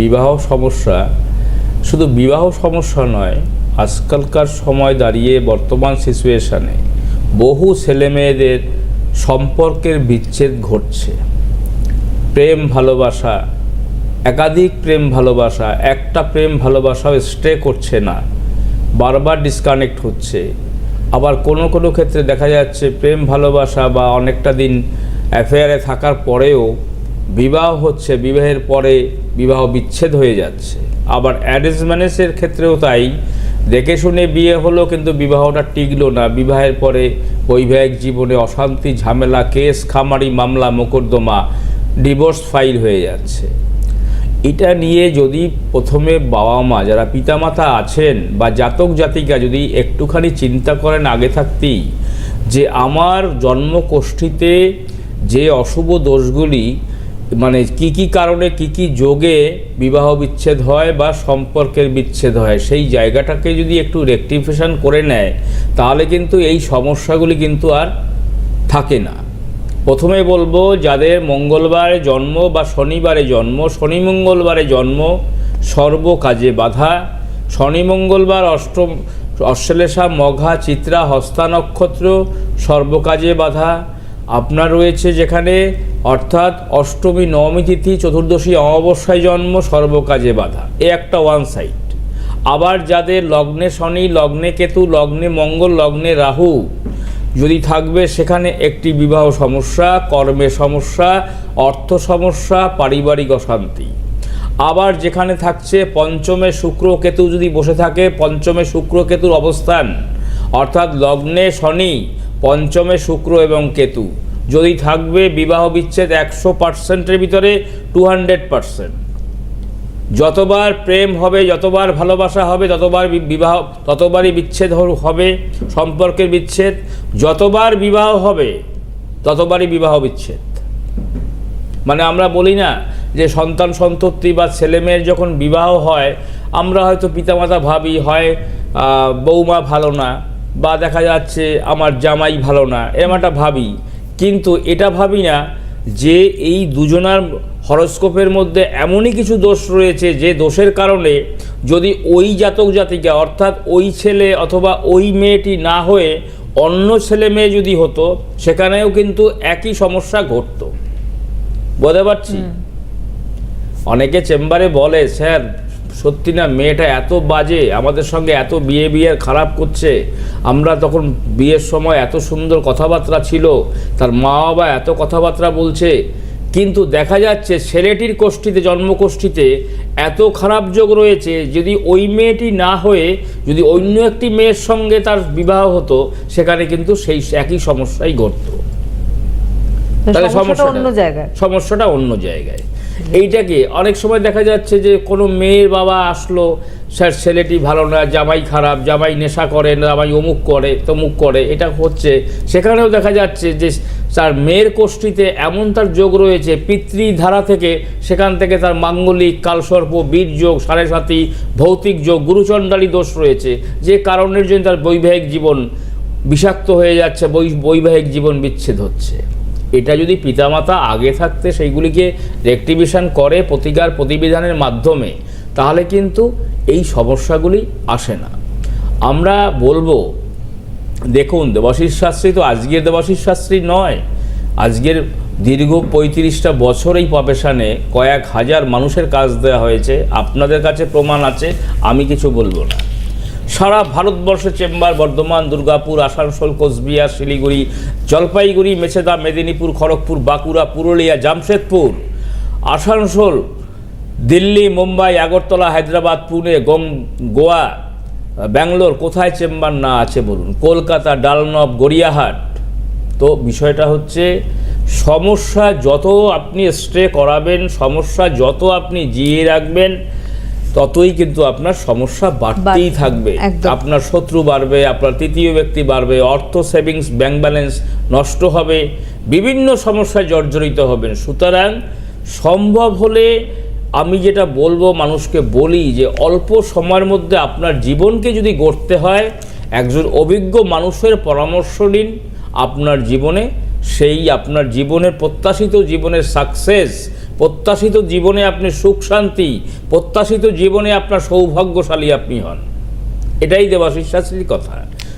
বিবাহ সমস্যা। শুধু বিবাহ সমস্যা নয়, আজকালকার সময় দাঁড়িয়ে বর্তমান সিচুয়েশানে বহু ছেলেমেয়েদের সম্পর্কের বিচ্ছেদ ঘটছে। প্রেম ভালোবাসা, একাধিক প্রেম ভালোবাসা, একটা প্রেম ভালোবাসাও স্টে করছে না। বারবার ডিসকানেক্ট হচ্ছে। আবার কোনো কোনো ক্ষেত্রে দেখা যাচ্ছে প্রেম ভালোবাসা বা অনেকটা দিন অ্যাফেয়ারে থাকার পরেও বিবাহ হচ্ছে, বিবাহের পরে বিবাহ বিচ্ছেদ হয়ে যাচ্ছে। আবার অ্যারেঞ্জ ক্ষেত্রেও তাই। দেখে শুনে বিয়ে হলো, কিন্তু বিবাহটা টিকলো না। বিবাহের পরে বৈবাহিক জীবনে অশান্তি, ঝামেলা, কেস, খামারি, মামলা, মোকদ্দমা, ডিভোর্স ফাইল হয়ে যাচ্ছে। এটা নিয়ে যদি প্রথমে বাবা মা যারা পিতামাতা আছেন বা জাতক, জাতিকা, যদি একটুখানি চিন্তা করেন আগে থাকতেই, যে আমার জন্মকোষ্ঠীতে যে অশুভ দোষগুলি মানে কি কি কারণে, কি কি যোগে বিবাহ বিচ্ছেদ হয় বা সম্পর্কের বিচ্ছেদ হয়, সেই জায়গাটাকে যদি একটু রেকটিফিকেশন করে নেয়, তাহলে কিন্তু এই সমস্যাগুলি কিন্তু আর থাকে না। প্রথমে বলব, যাদের মঙ্গলবারে জন্ম বা শনিবারে জন্ম, শনি মঙ্গলবারে জন্ম, সর্ব কাজে বাধা। শনি মঙ্গলবার, অষ্টম, অশ্লেষা, মঘা, চিত্রা, হস্তা নক্ষত্র সর্বকাজে বাধা। আপনার রয়েছে যেখানে অর্থাৎ অষ্টমী, নবমী তিথি, চতুর্দশী অমাবস্যায় জন্ম, সর্বকাজে বাধা। এ একটা ওয়ান সাইড আবার যাদের লগ্নে শনি, লগ্নে কেতু, লগ্নে মঙ্গল, লগ্নে রাহু, যদি থাকবে সেখানে একটি বিবাহ সমস্যা, কর্মে সমস্যা, অর্থ সমস্যা, পারিবারিক অশান্তি। আবার যেখানে থাকছে পঞ্চমে শুক্র কেতু যদি বসে থাকে, পঞ্চমে শুক্র কেতুর অবস্থান, অর্থাৎ লগ্নে শনি পঞ্চমে শুক্র এবং কেতু। যদি থাকবে বিবাহ বিচ্ছেদ একশো পার্সেন্টের ভিতরে টু হান্ড্রেড পার্সেন্ট। যতবার প্রেম হবে, যতবার ভালোবাসা হবে, ততবার বিবাহ, ততবারই বিচ্ছেদ হবে, সম্পর্কের বিচ্ছেদ। যতবার বিবাহ হবে, ততবারই বিবাহ বিচ্ছেদ। মানে আমরা বলি না যে সন্তান সন্ততি বা ছেলে মেয়ের যখন বিবাহ হয়, আমরা হয়তো পিতামাতা ভাবি, হয় বৌমা ভালো না। বা দেখা যাচ্ছে আমার জামাই ভালো না এরম একটা ভাবি। কিন্তু এটা ভাবি না যে এই দুজনার হরস্কোপের মধ্যে এমনই কিছু দোষ রয়েছে যে দোষের কারণে যদি ওই জাতক জাতিকা অর্থাৎ ওই ছেলে অথবা ওই মেয়েটি না হয়ে অন্য ছেলে মেয়ে যদি হতো সেখানেও কিন্তু একই সমস্যা ঘটতো। বুঝতে পারছি? অনেকে চেম্বারে বলে স্যার সত্যি না মেয়েটা এত বাজে আমাদের সঙ্গে এত বিয়ে বিয়ের খারাপ করছে। আমরা তখন বিয়ের সময় এত সুন্দর কথাবার্তা ছিল তার মা বাবা এত কথাবার্তা বলছে কিন্তু দেখা যাচ্ছে ছেলেটির কোষ্ঠীতে জন্মকোষ্ঠীতে এত খারাপ যোগ রয়েছে যদি ওই মেয়েটি না হয়ে যদি অন্য একটি মেয়ের সঙ্গে তার বিবাহ হতো সেখানে কিন্তু সেই একই সমস্যাই ঘটতো। তাহলে সমস্যাটা অন্য জায়গায়। সমস্যাটা অন্য জায়গায়। এইটাকে অনেক সময় দেখা যাচ্ছে যে কোনো মেয়ের বাবা আসলো, স্যার, ছেলেটি ভালো না, জামাই খারাপ, জামাই নেশা করে জামাই অমুক করে, তমুক করে। এটা হচ্ছে। সেখানেও দেখা যাচ্ছে যে তার মেয়ের কোষ্ঠীতে এমন তার যোগ রয়েছে, পিতৃধারা থেকে সেখান থেকে তার মাঙ্গলিক, কালসর্প, বীর যোগ, সাড়ে সাথী, ভৌতিক যোগ, গুরুচণ্ডালী দোষ রয়েছে। যে কারণের জন্য তার বৈবাহিক জীবন বিষাক্ত হয়ে যাচ্ছে বৈবাহিক জীবন বিচ্ছেদ হচ্ছে। এটা যদি পিতামাতা আগে থাকতে সেইগুলিকে রেক্টিভিশন করে প্রতিকার প্রতিবিধানের মাধ্যমে, তাহলে কিন্তু এই সমস্যাগুলি আসে না। আমরা বলব, দেখুন, দেবাশিস শাস্ত্রী তো আজকের দেবাশিস শাস্ত্রী নয়। আজকের দীর্ঘ পঁয়ত্রিশটা বছর এই প্রফেশনে কয়েক হাজার মানুষের কাজ দেওয়া হয়েছে। আপনাদের কাছে প্রমাণ আছে, আমি কিছু বলব না। সারা ভারতবর্ষে চেম্বার, বর্ধমান, দুর্গাপুর, আসানসোল, কোচবিহার, শিলিগুড়ি, জলপাইগুড়ি, মেছেদা, মেদিনীপুর, খড়গপুর, বাঁকুড়া, পুরুলিয়া, জামশেদপুর, আসানসোল, দিল্লি, মুম্বাই, আগরতলা, হায়দ্রাবাদ, পুনে গম গোয়া, ব্যাঙ্গালোর, কোথায় চেম্বার না আছে বলুন? কলকাতা, ডালনব, গড়িয়াহাট। তো বিষয়টা হচ্ছে, সমস্যা যত আপনি স্টে করাবেন, সমস্যা যত আপনি জিয়ে রাখবেন ততই কিন্তু আপনার সমস্যা বাড়তেই থাকবে। আপনার শত্রু বাড়বে আপনার তৃতীয় ব্যক্তি বাড়বে অর্থ সেভিংস ব্যাংক ব্যালেন্স নষ্ট হবে বিভিন্ন সমস্যায় জর্জরিত হবেন। সুতরাং সম্ভব হলে আমি যেটা বলব মানুষকে বলি যে অল্প সময়ের মধ্যে আপনার জীবনকে যদি গড়তে হয় একজন অভিজ্ঞ মানুষের পরামর্শ নিন আপনার জীবনে সেই আপনার জীবনের প্রত্যাশিত জীবনের সাকসেস প্রত্যাশিত জীবনে আপনি সুখ, শান্তি, প্রত্যাশিত জীবনে আপনার সৌভাগ্যশালী আপনি হন। এটাই দেবাশিস শাস্ত্রীর কথা।